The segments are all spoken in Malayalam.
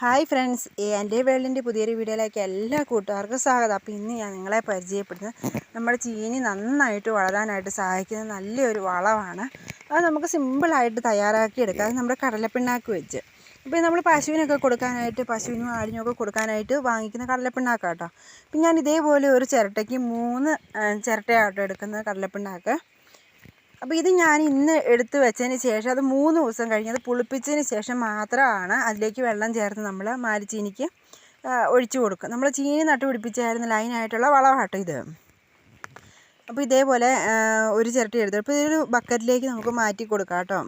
Hi friends. എന്റെ വേൾഡിന്റെ പുതിയൊരു വീഡിയോയിലേക്ക് എല്ലാ കൂട്ടുകാർക്കും സ്വാഗതം. അപ്പോൾ ഇന്ന് ഞാൻ നിങ്ങളെ പരിചയപ്പെടുന്നത് നമ്മുടെ ചീനി നന്നായിട്ട് വളരാനായിട്ട് സഹായിക്കുന്ന നല്ലൊരു വളമാണ്. അത് നമുക്ക് സിമ്പിളായിട്ട് തയ്യാറാക്കി എടുക്കാം. നമ്മുടെ കടലപ്പിണ്ണാക്ക് വെച്ച്. അപ്പോൾ നമ്മൾ പശുവിനൊക്കെ കൊടുക്കാനായിട്ട് പശുവിനും ആടിനും ഒക്കെ കൊടുക്കാനായിട്ട് വാങ്ങിക്കുന്ന കടലപ്പിണ്ണാക്ക് കേട്ടോ അപ്പം ഞാൻ ഇതേപോലെ ഒരു ചിരട്ടയ്ക്ക് മൂന്ന് ചിരട്ടയാട്ടോ എടുക്കുന്നത് കടലപ്പിണ്ണാക്ക്. അപ്പോൾ ഇത് ഞാൻ ഇന്ന് എടുത്ത് വെച്ചതിന് ശേഷം അത് മൂന്ന് ദിവസം കഴിഞ്ഞ് അത് പുളിപ്പിച്ചതിന് ശേഷം മാത്രമാണ് അതിലേക്ക് വെള്ളം ചേർത്ത് നമ്മൾ മാരിച്ചീനിക്ക് ഒഴിച്ചു കൊടുക്കുക. നമ്മൾ ചീനി നട്ട് പിടിപ്പിച്ചായിരുന്നു ലൈനായിട്ടുള്ള വളമാട്ടോ ഇത്. അപ്പോൾ ഇതേപോലെ ഒരു ചിരട്ടി എടുത്തു. അപ്പോൾ ഇതൊരു ബക്കറ്റിലേക്ക് നമുക്ക് മാറ്റി കൊടുക്കാം കേട്ടോ.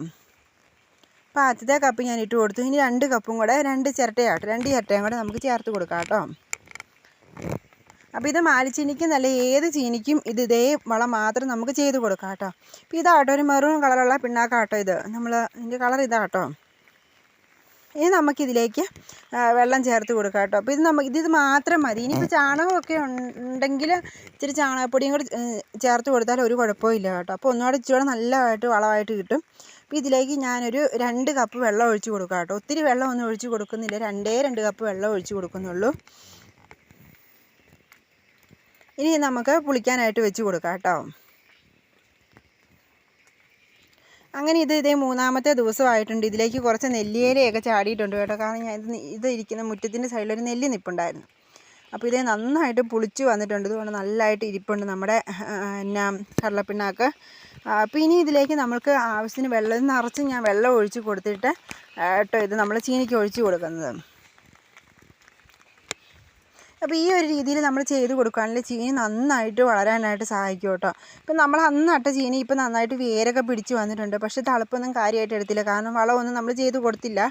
അപ്പോൾ ആദ്യത്തെ കപ്പ് ഞാൻ ഇട്ട് കൊടുത്തു. ഇനി രണ്ട് കപ്പും കൂടെ രണ്ട് ചിരട്ടയാട്ടോ രണ്ട് ചിരട്ടയും കൂടെ നമുക്ക് ചേർത്ത് കൊടുക്കാം കേട്ടോ. അപ്പോൾ ഇത് മാലിച്ചീനിക്കും നല്ല ഏത് ചീനിക്കും ഇത് ഇതേ വളം മാത്രം നമുക്ക് ചെയ്ത് കൊടുക്കാം കേട്ടോ. അപ്പോൾ ഇതാട്ടോ ഒരു മെറൂൺ കളറുള്ള പിണ്ണാക്കാട്ടോ ഇത്. നമ്മൾ ഇതിന്റെ കളർ ഇതാട്ടോ. ഇനി നമുക്കിതിലേക്ക് വെള്ളം ചേർത്ത് കൊടുക്കാം കേട്ടോ. അപ്പോൾ ഇത് നമുക്ക് ഇത് മാത്രം മതി. ഇനിയിപ്പോൾ ചാണകമൊക്കെ ഉണ്ടെങ്കിൽ ഇച്ചിരി ചാണകപ്പൊടിയും കൂടി ചേർത്ത് കൊടുത്താൽ ഒരു കുഴപ്പമില്ല കേട്ടോ. അപ്പോൾ ഒന്നുകൂടെ ഇച്ചിരി നല്ലതായിട്ട് വളമായിട്ട് കിട്ടും. അപ്പോൾ ഇതിലേക്ക് ഞാനൊരു രണ്ട് കപ്പ് വെള്ളം ഒഴിച്ച് കൊടുക്കാം കേട്ടോ. ഒത്തിരി വെള്ളം ഒന്നും ഒഴിച്ച് കൊടുക്കുന്നില്ല. രണ്ടേ രണ്ട് കപ്പ് വെള്ളം ഒഴിച്ച് കൊടുക്കുന്നുള്ളൂ. ഇനി നമുക്ക് പുളിക്കാനായിട്ട് വെച്ച് കൊടുക്കാം കേട്ടോ. അങ്ങനെ ഇത് ഇതേ മൂന്നാമത്തെ ദിവസമായിട്ടുണ്ട്. ഇതിലേക്ക് കുറച്ച് നെല്ലിയേലയൊക്കെ ചാടിയിട്ടുണ്ട് കേട്ടോ. കാരണം ഞാൻ ഇത് ഇത് ഇരിക്കുന്ന മുറ്റത്തിന്റെ സൈഡിലൊരു നെല്ലി നിൽപ്പുണ്ടായിരുന്നു അപ്പോൾ ഇതേ നന്നായിട്ട് പുളിച്ച് വന്നിട്ടുണ്ട്. ഇതുകൊണ്ട് നല്ലതായിട്ട് ഇരിപ്പുണ്ട് നമ്മുടെ എന്നാ കടലപ്പിണ്ണാക്ക്. അപ്പോൾ ഇനി ഇതിലേക്ക് നമ്മൾക്ക് ആവശ്യത്തിന് വെള്ളം നിറച്ച് ഞാൻ വെള്ളം ഒഴിച്ച് കൊടുത്തിട്ട് കേട്ടോ ഇത് നമ്മൾ ചീനിക്ക് ഒഴിച്ച് കൊടുക്കുന്നത്. അപ്പോൾ ഈ ഒരു രീതിയിൽ നമ്മൾ ചെയ്ത് കൊടുക്കുകയാണെങ്കിൽ ചീനി നന്നായിട്ട് വളരാനായിട്ട് സഹായിക്കും കേട്ടോ. ഇപ്പം നമ്മൾ അന്ന് നട്ട ചീനി ഇപ്പം നന്നായിട്ട് വേരൊക്കെ പിടിച്ച് വന്നിട്ടുണ്ട്. പക്ഷേ തളപ്പൊന്നും കാര്യമായിട്ട് എടുത്തില്ല. കാരണം വളമൊന്നും നമ്മൾ ചെയ്ത് കൊടുത്തില്ല.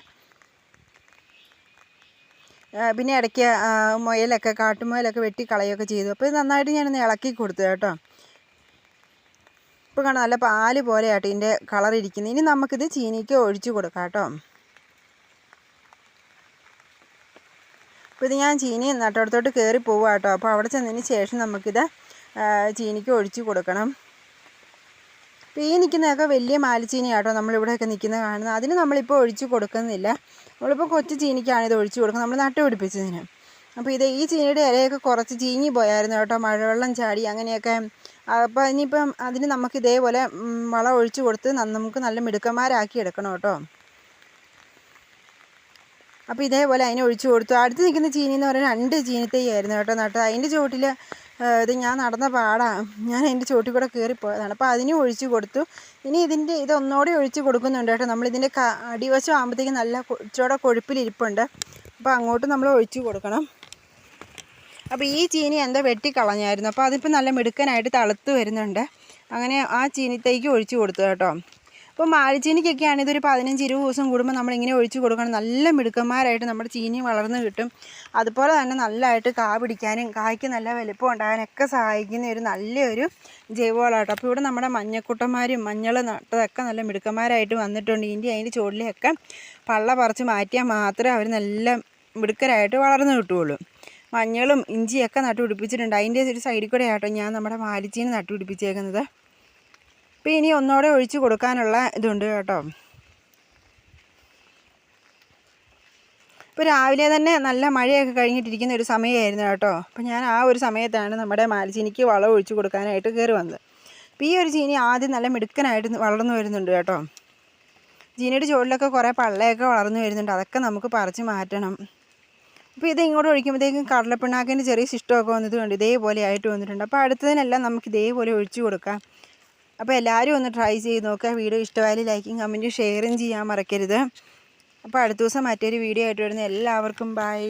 പിന്നെ ഇടയ്ക്ക് മുയലൊക്കെ കാട്ടുമുയലൊക്കെ വെട്ടി കളയുകയൊക്കെ ചെയ്തു. അപ്പോൾ ഇത് നന്നായിട്ട് ഞാനൊന്ന് ഇളക്കി കൊടുത്തു കേട്ടോ. ഇപ്പോൾ കാണാം നല്ല പാൽ പോലെയാട്ടോ ഇതിന്റെ കളർ ഇരിക്കുന്നത് ഇനി നമുക്കിത് ചീനിക്ക് ഒഴിച്ചു കൊടുക്കാം കേട്ടോ. അപ്പോൾ ഇത് ഞാൻ ചീനി നട്ടോടത്തോട്ട് കയറി പോവുക കേട്ടോ അപ്പോൾ അവിടെ ചെന്നതിന് ശേഷം നമുക്കിത് ചീനിക്ക് ഒഴിച്ച് കൊടുക്കണം. അപ്പോൾ ഈ നിൽക്കുന്നതൊക്കെ വലിയ മാലിച്ചീനി കേട്ടോ നമ്മളിവിടെയൊക്കെ നിൽക്കുന്നത് കാണുന്നത്. അതിന് നമ്മളിപ്പോൾ ഒഴിച്ച് കൊടുക്കുന്നില്ല. നമ്മളിപ്പോൾ കൊച്ചു ചീനിക്കാണ് ഇത് ഒഴിച്ച് കൊടുക്കുന്നത്. നമ്മൾ നട്ട് പിടിപ്പിച്ചതിന്. അപ്പോൾ ഇത് ഈ ചീനിയുടെ ഇലയൊക്കെ കുറച്ച് ചീഞ്ഞി പോയായിരുന്നു കേട്ടോ മഴവെള്ളം ചാടി അങ്ങനെയൊക്കെ. അപ്പോൾ ഇനിയിപ്പം അതിന് നമുക്ക് ഇതേപോലെ വളം ഒഴിച്ച് കൊടുത്ത് നമുക്ക് നല്ല മിടുക്കന്മാരാക്കി എടുക്കണം കേട്ടോ അപ്പോൾ ഇതേപോലെ അതിനെ ഒഴിച്ചു കൊടുത്തു. അടുത്ത് നിൽക്കുന്ന ചീനി എന്ന് പറയുന്നത് രണ്ട് ചീനിത്തൈയായിരുന്നു കേട്ടോ നട്ടത്. അതിന്റെ ചുവട്ടിൽ ഇത് ഞാൻ നടന്ന പാടാണ് ഞാൻ അതിന്റെ ചുവട്ടിൽ കൂടെ കയറിപ്പോയതാണ് അപ്പോൾ അതിനും ഒഴിച്ചു കൊടുത്തു. ഇനി ഇതിന്റെ ഇതൊന്നുകൂടെ ഒഴിച്ചു കൊടുക്കുന്നുണ്ട് കേട്ടോ. നമ്മളിതിന്റെ അടിവശം ആകുമ്പോഴത്തേക്കും നല്ല കുറച്ചുകൂടെ കൊഴുപ്പിലിരിപ്പുണ്ട് അപ്പോൾ അങ്ങോട്ട് നമ്മൾ ഒഴിച്ചു കൊടുക്കണം. അപ്പോൾ ഈ ചീനി എന്താ വെട്ടിക്കളഞ്ഞായിരുന്നു. അപ്പോൾ അതിപ്പോൾ നല്ല മിടുക്കനായിട്ട് തളുത്ത് വരുന്നുണ്ട്. അങ്ങനെ ആ ചീനിത്തേക്ക് ഒഴിച്ചു കൊടുത്തു കേട്ടോ. ഇപ്പോൾ ആണെങ്കിൽ ഇതൊരു പതിനഞ്ച് ഇരുപത് ദിവസം കൂടുമ്പോൾ നമ്മളിങ്ങനെ ഒഴിച്ചു കൊടുക്കണം. നല്ല മിടുക്കന്മാരായിട്ട് നമ്മുടെ ചീനി വളർന്ന് കിട്ടും. അതുപോലെ തന്നെ നല്ലതായിട്ട് കാ പിടിക്കാനും കായ്ക്ക് നല്ല വലിപ്പം ഉണ്ടാകാനൊക്കെ സഹായിക്കുന്ന ഒരു നല്ലൊരു ജൈവവളമാട്ടോ. അപ്പോൾ ഇവിടെ നമ്മുടെ മഞ്ഞക്കുട്ടന്മാരും മഞ്ഞൾ നട്ടതൊക്കെ നല്ല മിടുക്കന്മാരായിട്ട് വന്നിട്ടുണ്ട്. ഇതിന്റെ അതിന്റെ ചുവട്ടിലൊക്കെ പള്ള പറിച്ച് മാറ്റിയാൽ മാത്രമേ അവർ നല്ല മിടുക്കരായിട്ട് വളർന്നു കിട്ടുകയുള്ളൂ. മഞ്ഞളും ഇഞ്ചിയൊക്കെ നട്ടുപിടിപ്പിച്ചിട്ടുണ്ട്. അതിന്റെ ഒരു സൈഡിൽ കൂടെ ആട്ടോ ഞാൻ നമ്മുടെ മാലിച്ചീനെ നട്ടുപിടിപ്പിച്ചേക്കുന്നത്. അപ്പോൾ ഇനി ഒന്നുകൂടെ ഒഴിച്ച് കൊടുക്കാനുള്ള ഇതുണ്ട് കേട്ടോ. ഇപ്പോൾ രാവിലെ തന്നെ നല്ല മഴയൊക്കെ കഴിഞ്ഞിട്ടിരിക്കുന്ന ഒരു സമയമായിരുന്നു കേട്ടോ. അപ്പോൾ ഞാൻ ആ ഒരു സമയത്താണ് നമ്മുടെ മാലിച്ചീനിക്ക് വളം ഒഴിച്ചു കൊടുക്കാനായിട്ട് കയറി വന്നത്. അപ്പോൾ ഈ ഒരു ചീനി ആദ്യം നല്ല മിടുക്കനായിട്ട് വളർന്നു വരുന്നുണ്ട് കേട്ടോ. ചീനിയുടെ ചുവട്ടിലൊക്കെ കുറേ പള്ളയൊക്കെ വളർന്നു വരുന്നുണ്ട്. അതൊക്കെ നമുക്ക് പറിച്ച് മാറ്റണം. അപ്പോൾ ഇത് ഇങ്ങോട്ട് ഒഴിക്കുമ്പോഴത്തേക്കും കടലപ്പിണ്ണാക്കിന്റെ ചെറിയ ശിഷ്ടമൊക്കെ വന്നത് കൊണ്ട് ഇതേപോലെ ആയിട്ട് വന്നിട്ടുണ്ട്. അപ്പോൾ അടുത്തതിനെല്ലാം നമുക്ക് ഇതേപോലെ ഒഴിച്ചു കൊടുക്കാം. അപ്പോൾ എല്ലാവരും ഒന്ന് ട്രൈ ചെയ്ത് നോക്കുക വീഡിയോ ഇഷ്ടമായാലും ലൈക്കും കമന്റും ഷെയറും ചെയ്യാൻ മറക്കരുത്. അപ്പോൾ അടുത്ത ദിവസം മറ്റൊരു വീഡിയോ ആയിട്ട് വരുന്ന എല്ലാവർക്കും ബൈ